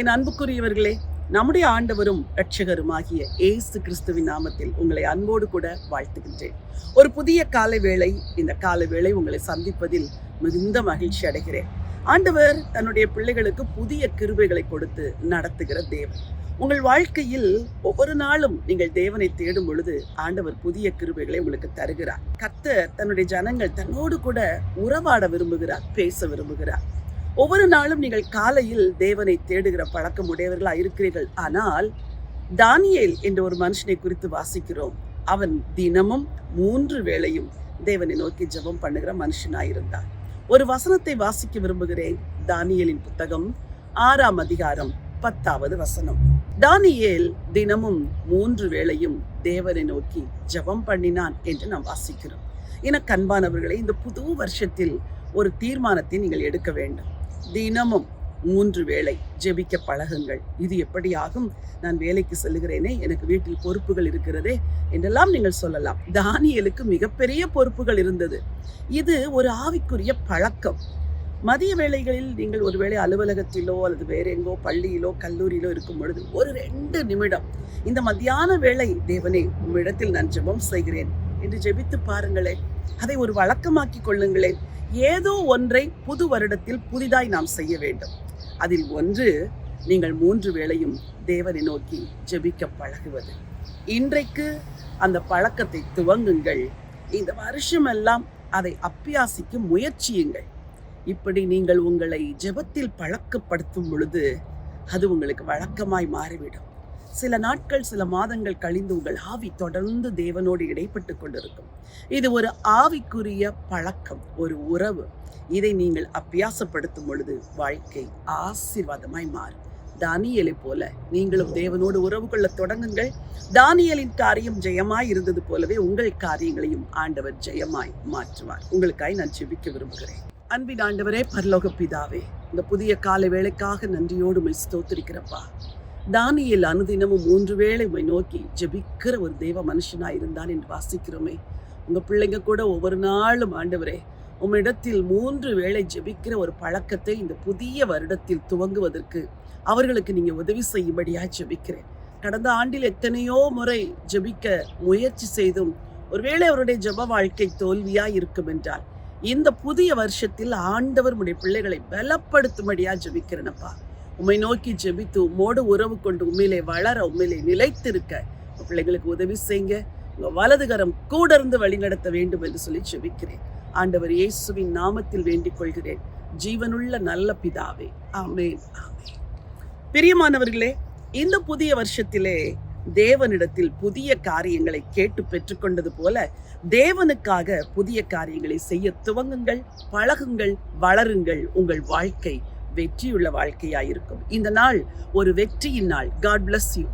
என் அன்புக்குரியவர்களே நம்முடைய ஆண்டவரும் ரட்சகருமாகிய ஏசு கிறிஸ்துவின் நாமத்தில் உங்களை அன்போடு கூட வாழ்த்துகின்றேன். ஒரு புதிய காலை வேளை இந்த காலை வேளை உங்களை சந்திப்பதில் மிகுந்த மகிழ்ச்சி அடைகிறேன். ஆண்டவர் தன்னுடைய பிள்ளைகளுக்கு புதிய கிருபைகளை கொடுத்து நடத்துகிற தேவன். உங்கள் வாழ்க்கையில் ஒவ்வொரு நாளும் நீங்கள் தேவனை தேடும் பொழுது ஆண்டவர் புதிய கிருபைகளை உங்களுக்கு தருகிறார். கத்தர் தன்னுடைய ஜனங்கள் தன்னோடு கூட உறவாட விரும்புகிறார் பேச விரும்புகிறார். ஒவ்வொரு நாளும் நீங்கள் காலையில் தேவனை தேடுகிற பழக்கம் உடையவர்களா இருக்கிறீர்கள். ஆனால் தானியேல் என்ற ஒரு மனுஷனை குறித்து வாசிக்கிறோம். அவன் தினமும் மூன்று வேளையும் தேவனை நோக்கி ஜெபம் பண்ணுகிற மனுஷனாயிருந்தான். ஒரு வசனத்தை வாசிக்க விரும்புகிறேன். தானியலின் புத்தகம் ஆறாம் அதிகாரம் பத்தாவது வசனம். தானியேல் தினமும் மூன்று வேளையும் தேவனை நோக்கி ஜெபம் பண்ணினான் என்று நாம் வாசிக்கிறோம். என கண்பானவர்களை இந்த புது வருஷத்தில் ஒரு தீர்மானத்தை நீங்கள் எடுக்க வேண்டும். தினமும் மூன்று வேளை ஜெபிக்க பழகுங்கள். இது எப்படியாகும்? நான் வேலைக்கு செல்கிறேனே எனக்கு வீட்டில் பொறுப்புகள் இருக்கிறதே என்றெல்லாம் நீங்கள் சொல்லலாம். தானியலுக்கு மிகப்பெரிய பொறுப்புகள் இருந்தது. இது ஒரு ஆவிக்குரிய பழக்கம். மதிய வேளைகளில் நீங்கள் ஒருவேளை அலுவலகத்திலோ அல்லது வேற எங்கோ பள்ளியிலோ கல்லூரியிலோ இருக்கும் பொழுது ஒரு ரெண்டு நிமிடம் இந்த மத்தியான வேளை தேவனே உம்மிடத்தில் நான் ஜெபம் செய்கிறேன் என்று ஜெபித்து பாருங்களேன். அதை ஒரு வழக்கமாக்கி கொள்ளுங்களேன். ஏதோ ஒன்றை புது வருடத்தில் புதிதாய் நாம் செய்ய வேண்டும். அதில் ஒன்று நீங்கள் மூன்று வேளையும் தேவனை நோக்கி ஜெபிக்க பழகுவது. இன்றைக்கு அந்த பழக்கத்தை துவங்குங்கள். இந்த வருஷமெல்லாம் அதை அப்பியாசிக்க முயற்சியுங்கள். இப்படி நீங்கள் உங்களை ஜெபத்தில் பழக்கப்படுத்தும் பொழுது அது உங்களுக்கு வழக்கமாய் மாறிவிடும். சில நாட்கள் சில மாதங்கள் கழிந்து உங்கள் ஆவி தொடர்ந்து தேவனோடு இடைப்பட்டு கொண்டிருக்கும். இது ஒரு ஆவிக்குரிய பழக்கம் ஒரு உறவு. இதை நீங்கள் அபியாசப்படுத்தும் பொழுது வாழ்க்கை ஆசீர்வாதமாய் மாறும். தானியலை போல நீங்களும் தேவனோடு உறவு கொள்ள தொடங்குங்கள். தானியலின் காரியம் ஜெயமாய் இருந்தது போலவே உங்கள் காரியங்களையும் ஆண்டவர் ஜெயமாய் மாற்றுவார். உங்களுக்காய் நான் ஜெபிக்க விரும்புகிறேன். அன்பின் ஆண்டவரே பரலோக பிதாவே இந்த புதிய கால வேலைக்காக நன்றியோடு மை தோத்திருக்கிறப்பா தானியில் அனுதினமும் மூன்று வேளை உம்மை நோக்கி ஜெபிக்கிற ஒரு தேவ மனுஷனா இருந்தான் என்று வாசிக்கிறோமே. உங்க பிள்ளைங்க கூட ஒவ்வொரு நாளும் ஆண்டவரே உம்மிடத்தில் மூன்று வேளை ஜெபிக்கிற ஒரு பழக்கத்தை இந்த புதிய வருடத்தில் துவங்குவதற்கு அவர்களுக்கு நீங்க உதவி செய்யும்படியா ஜெபிக்கிறேன். கடந்த ஆண்டில் எத்தனையோ முறை ஜெபிக்க முயற்சி செய்தும் ஒருவேளை அவருடைய ஜெப வாழ்க்கை தோல்வியா இருக்கும் என்றால் இந்த புதிய வருஷத்தில் ஆண்டவர் உடைய பிள்ளைகளை பலப்படுத்தும்படியா ஜெபிக்கிறேனப்பா உம்மை நோக்கி ஜெபித்து உம்மோடு உறவு கொண்டு உண்மையிலே வளர உண்மையிலே நிலைத்திருக்க. பிள்ளைங்களுக்கு உதவி செய்யுங்க. உங்க வலதுகரம் கூட இருந்து வழிநடத்த வேண்டும் என்று சொல்லி ஜெபிக்கிறேன். ஆண்டவர் இயேசுவின் நாமத்தில் வேண்டிக் கொள்கிறேன். ஜீவனுள்ள நல்ல பிதாவே. ஆமேன். ஆமென். பிரியமானவர்களே இந்த புதிய வருஷத்திலே தேவனிடத்தில் புதிய காரியங்களை கேட்டு பெற்றுக்கொண்டது போல தேவனுக்காக புதிய காரியங்களை செய்ய துவங்குங்கள் பழகுங்கள் வளருங்கள் உங்கள் வாழ்க்கை. வெற்றியுள்ள வாழ்க்கையாயிருக்கும். இந்த நாள் ஒரு வெற்றியின் நாள். God bless you